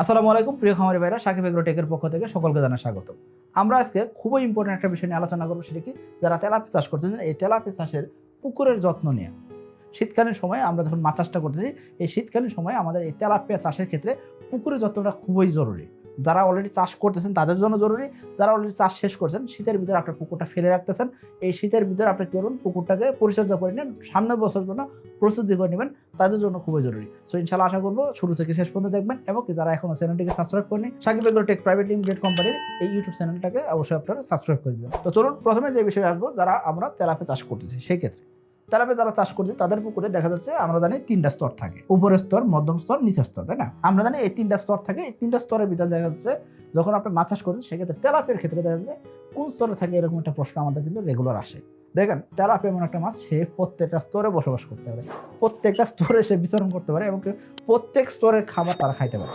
আসসালামু আলাইকুম, প্রিয় খামারি ভাইরা, সাকিব এগ্রো টেকের পক্ষ থেকে সকলকে জানা স্বাগত। আমরা আজকে খুবই ইম্পর্টেন্ট একটা বিষয় নিয়ে আলোচনা করব, সেটা কি? যারা তেলাপি চাষ করতেছেন এই তেলাপি চাষের পুকুরের যত্ন নিয়ে। শীতকালীন সময় আমরা যখন মাছ চাষটা করতেছি, এই শীতকালীন সময় আমাদের এই তেলাপিয়া চাষের ক্ষেত্রে পুকুরের যত্নটা খুবই জরুরি। যারা অলরেডি চাষ করতেছেন, তাদের জন্য জরুরি। যারা অলরেডি চাষ শেষ করছেন, শীতের ভিতরে আপনার পুকুরটা ফেলে রাখতেছেন। এই শীতের ভিতরে আপনি কী করবেন পুকুরটাকে পরিচর্যা করে নেন, সামনের বছরের জন্য প্রস্তুতি করে নেবেন। তাদের জন্য খুবই জরুরি। সো ইনশাল্লাহ আশা করব শুরু থেকে শেষ পর্যন্ত দেখবেন এবং যারা এখনও চ্যানেলটিকে সাবস্ক্রাইব করেনি Sakib agro tech private limited কোম্পানির এই ইউটিউব চ্যানেলটাকে অবশ্যই আপনারা সাবস্ক্রাইব করে দেবেন। তো চলুন, প্রথমে যে বিষয়ে আসব, যারা আমরা তেলাপে চাষ করতেছি, সেই ক্ষেত্রে। তেলাপে যারা চাষ করছে, তাদের পুকুরে দেখা যাচ্ছে আমরা জানি তিনটা স্তর থাকে। উপরের স্তর, মধ্যম স্তর, নিচের স্তর, তাই না? আমরা জানি এই তিনটা স্তর থাকে, এই তিনটা স্তরের ভিতরে দেখা যাচ্ছে যখন আপনি মাছ চাষ করছেন সেক্ষেত্রে তেলাপের ক্ষেত্রে দেখা যাচ্ছে কোন স্তরে থাকে এরকম একটা প্রশ্ন আমাদের কিন্তু রেগুলার আসে। দেখেন তেলাপি এমন একটা মাছ, সে প্রত্যেকটা স্তরে বসবাস করতে পারে। প্রত্যেকটা স্তরে সে বিচরণ করতে পারে এবং প্রত্যেক স্তরের খাবার তারা খাইতে পারে।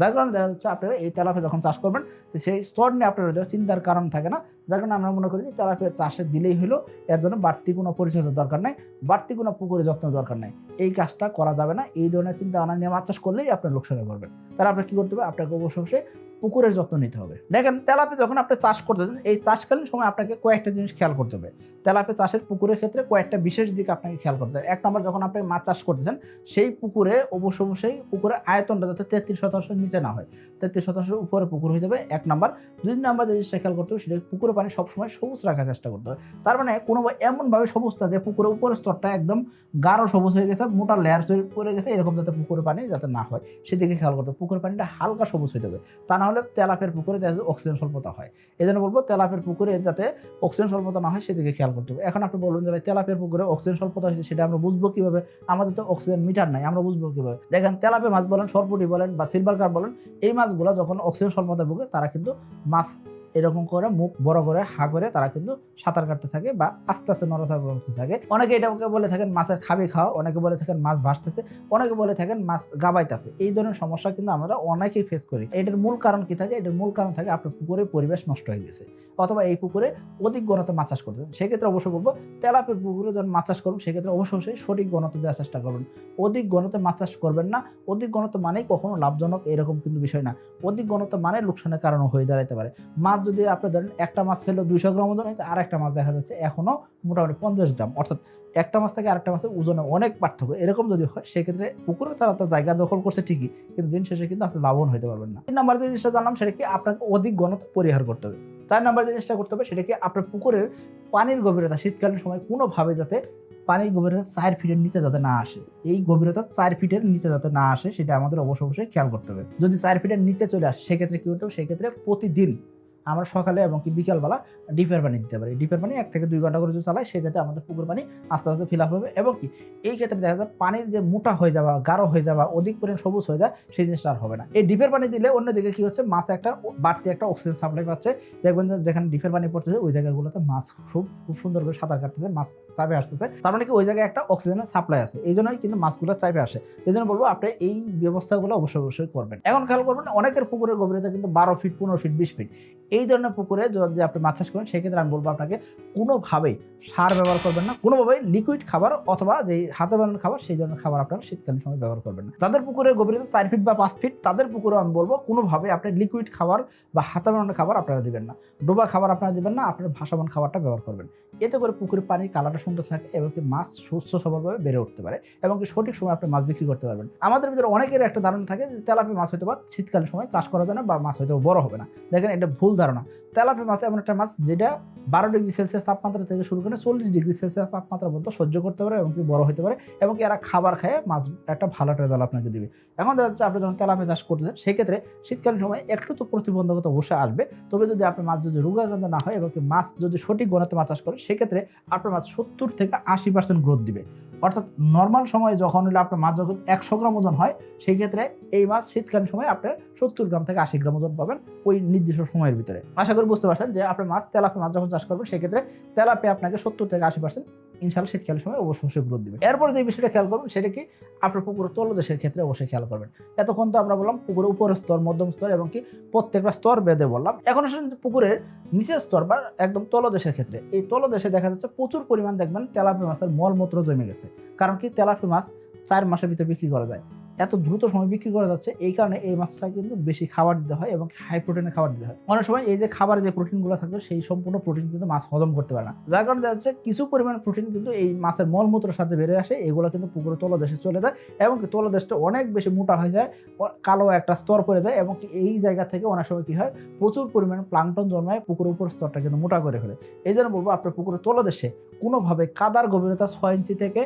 যার কারণে দেখা যাচ্ছে আপনারা এই তেলাপিয়া যখন চাষ করবেন সেই স্তর নিয়ে আপনার চিন্তার কারণ থাকে না। যার কারণে আমরা মনে করি যে তেলাপিয়া চাষে দিলেই হলো, এর জন্য বাড়তি কোনো পরিচর্যার দরকার নাই, বাড়তি কোনো পুকুরে যত্ন দরকার নেই। এই কাজটা করা যাবে না, এই ধরনের চিন্তা ভাবনা নিয়ে মাছ চাষ করলেই আপনার লোকসানে পড়বেন। তাহলে আপনার কি করতে হবে? আপনাকে অবশ্য অবশ্যই পুকুরের যত্ন নিতে হবে। দেখেন, তেলাপি যখন আপনি চাষ করতেছেন এই চাষকালীন সময় আপনাকে কয়েকটা জিনিস খেয়াল করতে হবে। তেলাপি চাষের পুকুরের ক্ষেত্রে কয়েকটা বিশেষ দিক আপনাকে খেয়াল করতে হবে। এক নম্বর, যখন আপনি মাছ চাষ করতেছেন সেই পুকুরে অবশ্য অবশ্যই পুকুরের আয়তনটা যাতে তেত্রিশ শতাংশের নিচে না হয়। তেত্রিশ শতাংশের উপরে পুকুর হয়ে যাবে এক নম্বর। দুই নাম্বার যে জিনিসটা খেয়াল করতে হবে, সেটা পুকুরের পানি সবসময় সবুজ রাখার চেষ্টা করতে হবে। তার মানে কোনো এমনভাবে সবুজ যে পুকুরের উপরের স্তরটা একদম গাঢ় সবুজ হয়ে গেছে, মোটা লেয়ার তৈরি করে গেছে, এরকম যাতে পুকুরের পানি যাতে না হয়। সেদিকে খেয়াল করতে হবে। পুকুরের পানিটা হালকা সবুজ হয়ে যাবে তা না হলে তেলাপের পুকুরে অক্সিজেন স্বল্পতা হয়। এই জন্য বলব তেলাপের পুকুরে যাতে অক্সিজেন স্বল্পতা না হয় সেদিকে খেয়াল করতে হবে। এখন আপনি বলবেন যে ভাই তেলাপের পুকুরে অক্সিজেন স্বল্পতা হয়েছে সেটা আমরা বুঝব কীভাবে? আমাদের তো অক্সিজেন মিটার নাই, আমরা বুঝব কীভাবে? দেখেন তেলাপে মাছ বলেন, সরপুটি বলেন বা সিলভার কার বলেন, এই মাছগুলো যখন অক্সিজেন স্বল্পতা ভুগে তারা কিন্তু মাছ এরকম করে মুখ বড় করে হা করে তারা কিন্তু সাঁতার কাটতে থাকে বা আস্তে আস্তে নড়াচড়া করতে থাকে। অনেকে এটাকে বলে থাকেন, মাছের খাবি খাওয়া অনেকে বলে থাকেন, মাছ ভাসতেছে। অনেকে বলে থাকেন, মাছ গাবাইতেছে। এই ধরনের সমস্যা কিন্তু আমরা অনেকেই ফেস করি। এটার মূল কারণ কি থাকে? এটার মূল কারণ থাকে আপনার পুকুরের পরিবেশ নষ্ট হয়ে গেছে অথবা এই পুকুরে অধিক গণতে মাছ চাষ করতেন সেক্ষেত্রে অবশ্যই বলব তেলাপের পুকুরে যখন মাছ চাষ করবেন সেক্ষেত্রে অবশ্যই সঠিক গণতে দেওয়ার চেষ্টা করবেন অধিক গণতে মাছ চাষ করবেন না। অধিক গণতে মানেই কখনো লাভজনক এরকম কিন্তু বিষয় না। অধিক গণতে মানে লোকসানের কারণও হয়ে দাঁড়াইতে পারে। মাছ যদি আপনি ধরেন একটা মাছ ছিল দুইশো গ্রাম ওজন হয়েছে, আর একটা মাছ দেখা যাচ্ছে এখনও মোটামুটি পঞ্চাশ গ্রাম। অর্থাৎ একটা মাছ থেকে আরেকটা মাছের ওজনে অনেক পার্থক্য। এরকম যদি হয়, সেক্ষেত্রে পুকুরে তারা তো জায়গা দখল করছে ঠিকই, কিন্তু দিন শেষে কিন্তু আপনি লাভবান হতে পারবেন না। তিন নাম্বার যে জিনিসটা জানলাম, সেটা কি আপনাকে অধিক ঘনত্ব পরিহার করতে হবে? চার নাম্বার যে জিনিসটা করতে হবে, সেটা কি আপনার পুকুরের পানির গভীরতা শীতকালীন সময় কোনোভাবে যাতে পানির গভীরতা চার ফিটের নিচে যাতে না আসে? এই গভীরতা চার ফিটের নিচে যাতে না আসে, সেটা আমাদের অবশ্যই অবশ্যই খেয়াল করতে হবে। যদি চার ফিটের নিচে চলে আসে, সেক্ষেত্রে কি করতে হবে? সেক্ষেত্রে প্রতিদিন আমরা সকালে এবং কি বিকালবেলা ডিপের পানি দিতে পারি। ডিপের পানি এক থেকে দুই ঘণ্টা করে যদি চালাই, সেক্ষেত্রে আমাদের পুকুর পানি আস্তে আস্তে ফিল আপ হবে এবং কি এই ক্ষেত্রে দেখা যায় পানির যে মোটা হয়ে যাওয়া, গাঢ় হয়ে যাওয়া, অধিক পরিমাণ সবুজ হয়ে যায়, সেই জিনিসটা আর হবে না। এই ডিপের পানি দিলে অন্যদিকে কি হচ্ছে, মাছ একটা বাড়তি একটা অক্সিজেন সাপ্লাই পাচ্ছে। দেখবেন যেখানে ডিপের পানি পড়তেছে, ওই জায়গাগুলোতে মাছ খুব খুব সুন্দর করে সাঁতার কাটতেছে, মাছ চাপে আসতেছে। তার মানে কি ওই জায়গায় একটা অক্সিজেনের সাপ্লাই আছে। এই জন্যই কিন্তু মাছগুলো চাপে আসে। এই জন্য বলব, আপনি এই ব্যবস্থাগুলো অবশ্যই অবশ্যই করবেন। এখন খেয়াল করবেন, অনেকের পুকুরের গভীরতা কিন্তু বারো ফিট পনেরো ফিট বিশ ফিট এই ধরনের পুকুরে যদি আপনি মাছ চাষ করেন, সেক্ষেত্রে আমি বলব আপনাকে কোনোভাবেই সার ব্যবহার করবেন না, কোনোভাবেই লিকুইড খাবার অথবা যে হাতে বানানো খাবার, সেই ধরনের খাবার আপনারা শীতকালীন সময় ব্যবহার করবেন না। যাদের পুকুরের গভীরতা চার ফিট বা পাঁচ ফিট তাদের পুকুরে আমি বলব কোনোভাবে আপনি লিকুইড খাবার বা হাতে বানানো খাবার আপনারা দিবেন না। ডোবা খাবার আপনারা দিবেন না, আপনার ভাসমান খাবারটা ব্যবহার করবেন। এতে করে পুকুরের পানির কালারটা সুন্দর থাকে এবং কি মাছ সুস্থ সবলভাবে বেড়ে উঠতে পারে এবং কি সঠিক সময় আপনি মাছ বিক্রি করতে পারবেন। আমাদের ভিতরে অনেকের একটা ধারণা থাকে যে তেলাপি মাছ হয়তো বা শীতকালীন সময় চাষ করা যায় না বা মাছ হয়তো বড় হবে না। দেখেন এটা ভুল ধারণা। তেলাপি মাছ এমন একটা মাছ যেটা বারো ডিগ্রি সেলসিয়াস তাপমাত্রা থেকে শুরু করে চল্লিশ ডিগ্রি সেলসিয়াস তাপমাত্রা পর্যন্ত সহ্য করতে পারে এবং কি বড় হতে পারে এবং এরা খাবার খায়, মাছ একটা ভালো একটা রেজাল্ট আপনাকে দিবে। এখন দেখা যাচ্ছে আপনি যখন তেলাপি চাষ করতেছেন সেক্ষেত্রে শীতকালীন সময় একটু তো প্রতিবন্ধকতা অবশ্যই আসবে। তবে যদি আপনার মাছ যদি রোগাক্রান্ত না হয় এবং মাছ যদি সঠিক গণতে মাছ চাষ করে সেক্ষেত্রে আপনার মাছ সত্তর থেকে আশি পার্সেন্ট গ্রোথ দিবে। অর্থাৎ নর্মাল সময় যখন হলে আপনার মাছ যখন একশো গ্রাম ওজন হয় সেই ক্ষেত্রে এই মাছ শীতকালীন সময় আপনার সত্তর গ্রাম থেকে আশি গ্রাম ওজন পাবেন ওই নির্দিষ্ট সময়ের ভিতরে। আশা করি বুঝতে পারছেন যে আপনার মাছ তেলাপি মাছ যখন চাষ করবেন, সেক্ষেত্রে তেলাপি আপনাকে সত্তর থেকে আশি পার্সেন্ট ইনশাল্লাহ শীতকালের সময় অবশ্যই অবশ্যই গ্রোথ দেবে এরপর যে বিষয়টা খেয়াল করবেন, সেটা কি? আপনার পুকুরের তলদেশের ক্ষেত্রে অবশ্যই খেয়াল করবেন। এতক্ষণ তো আমরা বললাম পুকুরের উপরের স্তর, মধ্যম স্তর এবং কি প্রত্যেকটা স্তর বেঁধে বললাম। এখন আসলে পুকুরের নিচের স্তর বা একদম তলদেশের ক্ষেত্রে। এই তলদেশে দেখা যাচ্ছে প্রচুর পরিমাণ দেখবেন তেলাপি মাছের মলমূত্র জমে গেছে। কারণ কি তেলাপি মাছ চার মাসের ভিতরে বিক্রি করা যায়। এত দ্রুত সময় বিক্রি করা যাচ্ছে, এই কারণে এই মাছটা কিন্তু বেশি খাবার দিতে হয় এবং হাই প্রোটিনের খাবার দিতে হয়। অনেক সময় এই যে খাবারে যে প্রোটিনগুলো থাকবে, সেই সম্পূর্ণ প্রোটিন কিন্তু মাছ হজম করতে পারে না। যার কারণে দেখা যাচ্ছে কিছু পরিমাণ প্রোটিন কিন্তু এই মাছের মলমূত্রের সাথে বেড়ে আসে, এগুলো কিন্তু পুকুরে তলদেশে চলে যায় এবং তলদেশটা অনেক বেশি মোটা হয়ে যায় কালো একটা স্তর পড়ে যায় এবং এই জায়গা থেকে অনেক সময় কী হয়, প্রচুর পরিমাণে প্লাংটন জন্মায়, পুকুরের উপর স্তরটা কিন্তু মোটা করে ফেলে। এই জন্য বলব, আপনার পুকুরের তলদেশে কোনোভাবে কাদার গভীরতা ছয় ইঞ্চি থেকে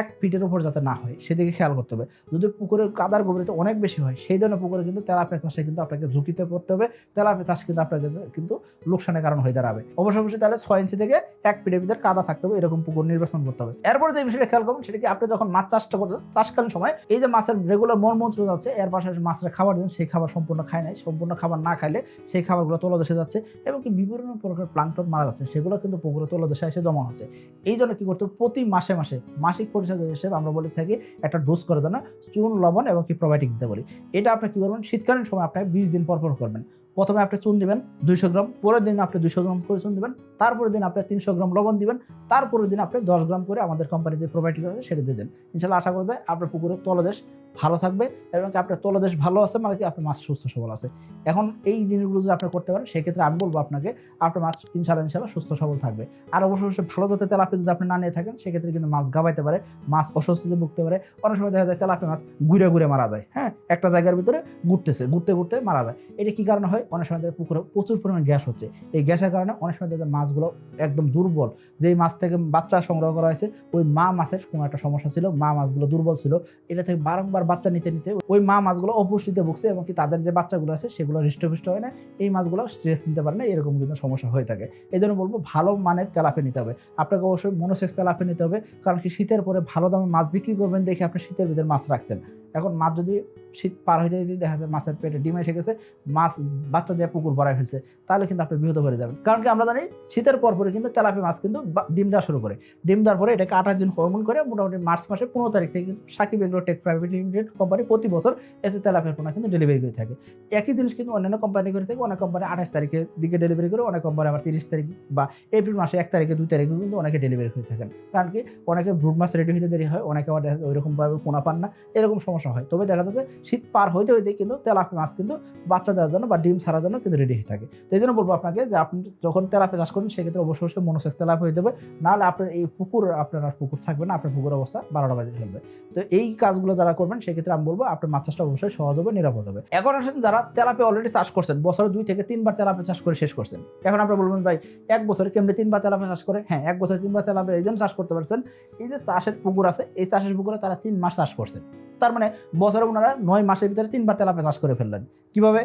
এক ফিটের উপর যাতে না হয়, সেদিকে খেয়াল করতে হবে। যদি পুকুরের কাদার গভীরতা অনেক বেশি হয়, সেই জন্য পুকুরে কিন্তু তেলাপিয়া চাষে কিন্তু আপনাকে ঝুঁকিতে পড়তে হবে। তেলাপিয়া চাষ কিন্তু আপনাকে কিন্তু লোকসানের কারণ হয়ে দাঁড়াবে। অবশ্যই অবশ্যই তাহলে ছয় ইঞ্চি থেকে এক ফিটের ভিতরে কাদা থাকতে হবে, এরকম পুকুর নির্বাচন করতে হবে। এরপরে যে বিষয়টা খেয়াল করবেন, সেটা কি আপনি যখন মাছ চাষটা করছেন চাষকালীন সময় এই যে মাছের রেগুলার মলমন্ত্র যাচ্ছে, এর পাশাপাশি মাছের খাবার দিন, সেই খাবার সম্পূর্ণ খায় নাই। সম্পূর্ণ খাবার না খাইলে সেই খাবারগুলো তলদেশে যাচ্ছে এবং কি বিভিন্ন প্রকার প্লাংটন মারা যাচ্ছে, সেগুলো কিন্তু পুকুরে তলদেশে এসে জমা হচ্ছে। এই জন্য কি করতে? প্রতি মাসে মাসে মাসিক পরিচর্যা হিসেবে আমরা বলে থাকি একটা ডোজ করে দেন চুন, লবণ এবং কি প্রোবায়োটিক দিতে বলি। এটা আপনি কী করবেন? শীতকালীন সময় আপনি বিশ দিন পরপর পর করবেন। প্রথমে আপনি চুন দিবেন দুইশো গ্রাম, পরের দিন আপনি দুইশো গ্রাম করে চুন দিবেন, তারপরের দিন আপনি তিনশো গ্রাম লবণ দিবেন, তারপরের দিন আপনি দশ গ্রাম করে আমাদের কোম্পানির যে প্রোবায়োটিক আছে সেটা দিয়ে দেন ইনশাল্লাহ আশা করতে আপনার পুকুরের তলদেশ ভালো থাকবে এবং আপনার তলদেশ ভালো আছে মানে কি আপনার মাছ সুস্থ সবল আছে। এখন এই জিনিসগুলো যদি আপনি করতে পারেন, সেক্ষেত্রে আমি বলব আপনাকে, আপনার মাছ ইনশাল্লাহ ইনশাল্লাহ সুস্থ সবল থাকবে। আর অবশ্যই অবশ্যই ভালো জাতের তেলাপি যদি আপনি না নিয়ে থাকেন, সেক্ষেত্রে কিন্তু মাছ গাবাইতে পারে, মাছ অস্বস্তিতে ভুগতে পারে। অনেক সময় দেখা যায় তেলাপি মাছ ঘুরে ঘুরে মারা যায় হ্যাঁ? একটা জায়গার ভিতরে ঘুরতেছে, ঘুরতে ঘুরতে মারা যায়। এটা কি কারণে হয়? অনেক সময় যায় পুকুরে প্রচুর পরিমাণ গ্যাস হচ্ছে। এই গ্যাসের কারণে অনেক সময় যায় মাছগুলো একদম দুর্বল। যেই মাছ থেকে বাচ্চা সংগ্রহ করা হয়েছে, ওই মা মাছের কোনো একটা সমস্যা ছিল, মা মাছগুলো দুর্বল ছিল। এটা থেকে বারংবার বাচ্চা নিতে নিতে ওই মা মাছগুলো অপুষ্টিতে ভুগছে এবং কি তাদের যে বাচ্চাগুলো আছে, সেগুলো হৃষ্টপুষ্ট হয় না। এই মাছগুলো স্ট্রেস নিতে পারে না, এরকম কিন্তু সমস্যা হয়ে থাকে। এই জন্য বলব ভালো মানের তেলাপি নিতে হবে। আপনাকে অবশ্যই মনোসেক্স তেলাপি নিতে হবে। কারণ কি শীতের পরে ভালো দামে মাছ বিক্রি করবেন দেখে আপনি শীতের ভিতরে মাছ রাখছেন। এখন মাছ যদি শীত পার হয়ে যদি দেখা যায় মাছের পেটে ডিম এসে গেছে, মাছ বাচ্চা দিয়ে পুকুর ভরাই ফেলছে, তাহলে কিন্তু আপনি বিহত হয়ে যাবেন। কারণ কি আমরা জানি, শীতের পর পরে কিন্তু তেলাপি মাছ কিন্তু ডিম দেওয়া শুরু করে। ডিম দেওয়ার পরে এটাকে আঠাশ দিন হরমোন করে মোটামুটি মার্চ মাসে পনেরো তারিখ থেকে কিন্তু Sakib agro tech private limited company প্রতি বছর এসে তেলাপিয়ার পোনা কিন্তু ডেলিভারি করে থাকে। একই জিনিস কিন্তু অন্যান্য কোম্পানি করে থাকে, অনেক কোম্পানি আঠাশ তারিখের দিকে ডেলিভারি করে, অনেক কোম্পানি আবার তিরিশ তারিখ বা এপ্রিল মাসে এক তারিখে, দুই তারিখে কিন্তু অনেকে ডেলিভারি করে থাকেন। কারণ কি, অনেকে ব্রুড মাছ রেডি হতে দেরি হয়, অনেকে আবার দেখা যায় ওইরকমভাবে পোনা পান না। এরকম সমস্যা হয়। তবে দেখা যাচ্ছে শীত পার হইতে হইতে কিন্তু তেলাপি মাছ কিন্তু বাচ্চা দেওয়ার জন্য বা ডিম ছাড়ার জন্য কিন্তু রেডি হয়ে থাকে। তো এই জন্য বলব আপনাকে যে আপনি যখন তেলাপি চাষ করবেন সেক্ষেত্রে অবশ্যই অবশ্যই মনোসেক্স তেলাপি হয়ে যাবে। নাহলে আপনার এই পুকুর, আপনার আর পুকুর থাকবে না, আপনার পুকুর অবস্থা বারোটা বাজে ফেলবে তো এই কাজগুলো যারা করবেন, সেক্ষেত্রে আমি বলব আপনার মাছ চাষটা অবশ্যই সহজ হবে, নিরাপদ হবে। এখন আসেন যারা তেলাপি অলরেডি চাষ করছেন, বছরে দুই থেকে তিনবার তেলাপি চাষ করে শেষ করছেন। এখন আপনি বলবেন, ভাই, এক বছরে কেমনি তিনবার তেলাপি চাষ করে? হ্যাঁ এক বছরে তিনবার তেলাপি এই জন্য চাষ করতে পারছেন। এই যে চাষের পুকুর আছে, এই চাষের পুকুরে তারা তিন মাস চাষ করছেন। তার মানে বছরে ওনারা নয় মাসের ভিতরে তিনবার তেলাপে চাষ করে ফেললেন। কীভাবে?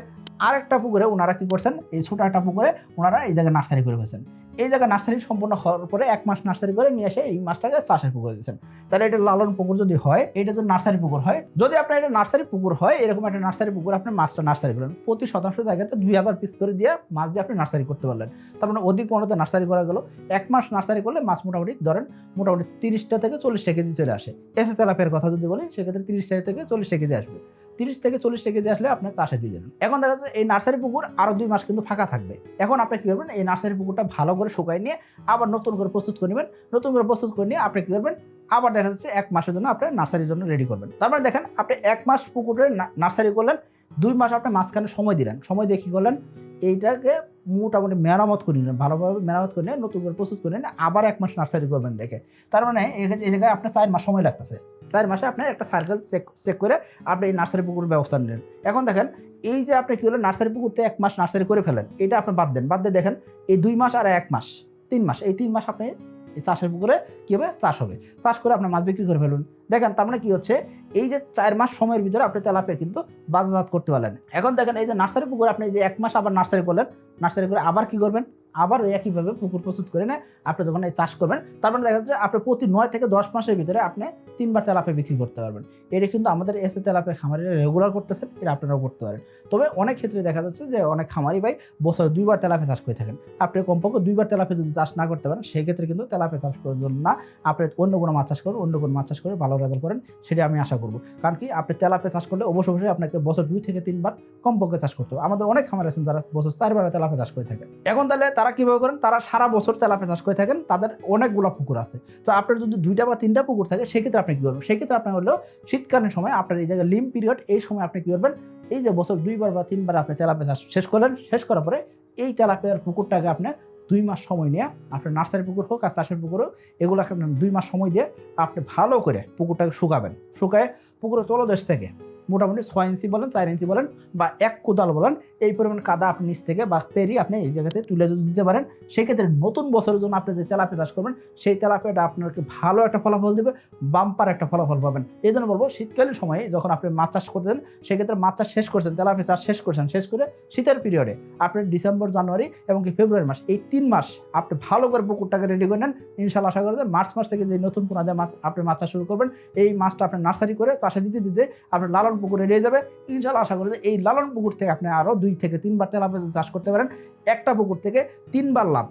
আরেকটা পুকুরে ওনারা কি করছেন? এই ছোট একটা পুকুরে ওনারা এই জায়গায় নার্সারি করে ফেলছেন। এই জায়গায় নার্সারি সম্পূর্ণ হওয়ার পরে এক মাস নার্সারি করে নিয়ে এসে এই মাছটাকে চাষের পুকুরে দিয়েছেন। তাহলে এটা লালন পুকুর যদি হয়, এটা যদি নার্সারি পুকুর হয়, যদি আপনার এটা নার্সারি পুকুর হয়, এরকম একটা নার্সারি পুকুর আপনি মাছটা নার্সারি করলেন। প্রতি শতাংশ জায়গাতে দুই হাজার পিস করে দিয়ে মাছ দিয়ে আপনি নার্সারি করতে পারলেন। তার মানে অধিক পনেরোতে নার্সারি করা গেল। এক মাস নার্সারি করলে মাছ মোটামুটি ধরেন মোটামুটি তিরিশটা থেকে চল্লিশটা কেজি চলে আসে। এসে তেলাপের কথা যদি বলি, সেক্ষেত্রে তিরিশটা থেকে চল্লিশটা কেজি আসবে। তিরিশ থেকে চল্লিশ কেজি আসলে আপনার চাষে দিয়ে দেবেন। এখন দেখা যাচ্ছে এই নার্সারি পুকুর আরও দুই মাস কিন্তু ফাঁকা থাকবে। এখন আপনি কী করবেন? এই নার্সারি পুকুরটা ভালো করে শুকাই নিয়ে আবার নতুন করে প্রস্তুত করে নেবেন। নতুন করে প্রস্তুত করে নিয়ে আপনি কী করবেন? আবার দেখা যাচ্ছে এক মাসের জন্য আপনার নার্সারির জন্য রেডি করবেন। তারপরে দেখেন, আপনি এক মাস পুকুরে নার্সারি করলেন, দুই মাস আপনি মাঝখানে সময় দিলেন। সময় দিয়ে কী করলেন? এইটাকে মোটামুটি মেরামত করে নিলেন, ভালোভাবে মেরামত করে নিয়ে নতুন করে প্রস্তুত করে নিয়ে আবার এক মাস নার্সারি করবেন দেখে। তার মানে এই- এই জায়গায় আপনার চার মাস সময় লাগতেছে। চার মাসে আপনি একটা সার্কেল চেক চেক করে আপনি এই নার্সারি পুকুর ব্যবস্থা নিলেন। এখন দেখেন, এই যে আপনি কী হলো নার্সারি পুকুরতে এক মাস নার্সারি করে ফেলেন, এটা আপনি বাদ দেন। বাদ দিয়ে দেখেন, এই দুই মাস আর এক মাস, তিন মাস, এই তিন মাস আপনি এই চাষের পুকুরে কী হবে চাষ হবে? চাষ করে আপনার মাছ বিক্রি করে ফেলুন। দেখেন, তার মানে কি হচ্ছে এই যে চার মাস সময়ের ভিতরে আপনি তেলাপিয়া কিন্তু বাজারজাত করতে পারলেন। এখন দেখেন এই যে নার্সারি পুকুর আপনি যে এক মাস আবার নার্সারি করলেন, নার্সারি করে আবার কি করবেন? আবার ওই একইভাবে পুকুর প্রস্তুত করে না আপনি যখন এই চাষ করবেন, তার মানে দেখা যাচ্ছে আপনি প্রতি নয় থেকে দশ মাসের ভিতরে আপনি তিনবার তেলাপে বিক্রি করতে পারবেন। এটা কিন্তু আমাদের এসে তেলাপে খামারিরা রেগুলার করতেছেন, এটা আপনারাও করতে পারেন। তবে অনেক ক্ষেত্রে দেখা যাচ্ছে যে অনেক খামারি ভাই বছরে দুইবার তেলাপে চাষ করে থাকেন। আপনি কমপক্ষে দুইবার তেলাপে যদি চাষ না করতে পারেন, সেক্ষেত্রে কিন্তু তেলাপে চাষ করার জন্য না। আপনি অন্য কোনো মাছ চাষ করুন, অন্য কোনো মাছ চাষ করে ভালো রেজাল্ট করেন, সেটা আমি আশা করব। কারণ কি, আপনি তেলাপে চাষ করলে অবশ্যই অবশ্যই আপনাকে বছর দুই থেকে তিনবার কমপক্ষে চাষ করতে হবে। আমাদের অনেক খামার আছেন যারা বছর চারবার তেলাপে চাষ করে থাকে এখন তাহলে তারা কীভাবে করেন? তারা সারা বছর তেলাপিয়া চাষ করে থাকেন, তাদের অনেকগুলো পুকুর আছে। তো আপনার যদি দুইটা বা তিনটা পুকুর থাকে, সেক্ষেত্রে আপনি কী করবেন? সেক্ষেত্রে আপনার হলো শীতকালীন সময় আপনার এই জায়গায় লিম পিরিয়ড এই সময় আপনি কী করবেন? এই যে বছর দুইবার বা তিনবার আপনি তেলাপিয়া চাষ শেষ করলেন, শেষ করার পরে এই তেলাপিয়ার পুকুরটাকে আপনি দুই মাস সময় নিয়ে আপনার নার্সারি পুকুর হোক আর চাষের পুকুর হোক এগুলোকে দুই মাস সময় দিয়ে আপনি ভালো করে পুকুরটাকে শুকাবেন। শুকায় পুকুরের তলদেশ থেকে মোটামুটি ছয় ইঞ্চি বলেন, চার ইঞ্চি বলেন বা এক কোদাল বলেন, এই পরিমাণ কাদা আপনি নিচ থেকে বা পেরি আপনি এই জায়গাতে তুলে দিতে পারেন, সেক্ষেত্রে নতুন বছরের জন্য আপনি যে তেলাপিয়া চাষ করবেন, সেই তেলাপিয়াটা আপনাকে ভালো একটা ফলাফল দেবে, বাম্পার একটা ফলাফল পাবেন। এই জন্য বলব, শীতকালীন সময়ে যখন আপনি মাছ চাষ করতেন সেক্ষেত্রে মাছ চাষ শেষ করছেন, তেলাপিয়া চাষ শেষ করছেন, শেষ করে শীতের পিরিয়ডে আপনি ডিসেম্বর, জানুয়ারি এবং কি ফেব্রুয়ারি মাস, এই তিন মাস আপনি ভালো করে পুকুরটাকে রেডি করে নেন। ইনশাল্লাহ আশা করা যায় মার্চ মাস থেকে যে নতুন পোনা দিয়ে মাছ, আপনি মাছ চাষ শুরু করবেন, এই মাছটা আপনি নার্সারি করে চাষে দিতে দিতে আপনার লালন পুকুর রয়ে যাবে। ইনশাল্লাহ আশা করি যে এই লালন পুকুর থেকে আপনি আরও দুই থেকে তিনবার তেলাপিয়া চাষ করতে পারেন। একটা পুকুর থেকে তিনবার লাভ।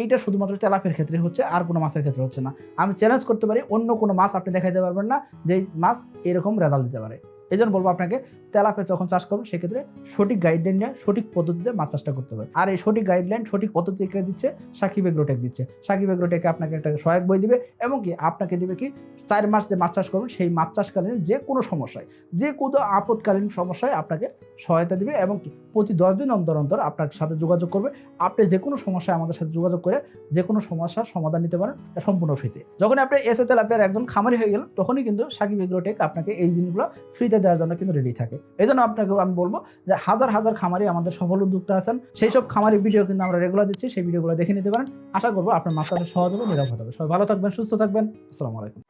এইটা শুধুমাত্র তেলাপের ক্ষেত্রে হচ্ছে, আর কোনো মাছের ক্ষেত্রে হচ্ছে না। আমি চ্যালেঞ্জ করতে পারি, অন্য কোনো মাছ আপনি দেখাইতে পারবেন না যে মাছ এরকম রেজাল্ট দিতে পারে। এই জন্য বলব আপনাকে তেলাপে যখন চাষ করবেন, সেক্ষেত্রে সঠিক গাইডলাইন নিয়ে, সঠিক পদ্ধতিতে মাছ চাষটা করতে হবে। আর এই সঠিক গাইডলাইন সঠিক পদ্ধতিকে দিচ্ছে? সাকিব এগ্রোটেক দিচ্ছে। সাকিব এগ্রোটেক আপনাকে একটা সহায়ক বই দিবে এবং কি আপনাকে দিবে কি চার মাস যে মাছ চাষ করবেন, সেই মাছ চাষকালীন যে কোনো সমস্যায়, যে কোনো আপদকালীন সমস্যায় আপনাকে সহায়তা দিবে এবং কি প্রতি দশ দিন অন্তর অন্তর আপনার সাথে যোগাযোগ করবে। আপনি যে কোনো সমস্যায় আমাদের সাথে যোগাযোগ করে যে কোনো সমস্যার সমাধান নিতে পারেন সম্পূর্ণ ফ্রিতে। যখন আপনি এসে তেলাপিয়ার একজন খামারি হয়ে গেলেন, তখনই কিন্তু সাকিব এগ্রোটেক আপনাকে এই জিনিসগুলো ফ্রিতে দেওয়ার জন্য কিন্তু রেডি থাকে। এই জন্য আপনাকে আমি বলব যে হাজার হাজার খামারি আমাদের সফল উদ্যোক্তা আছেন। সেই সব খামারি ভিডিও কিন্তু আমরা রেগুলার দিচ্ছি, সেই ভিডিওগুলো দেখে নিতে পারেন। আশা করব আপনার মাথাটা সহজ হবে, নিরাপদ হবে। সবাই ভালো থাকবেন, সুস্থ থাকবেন। আসসালামু আলাইকুম।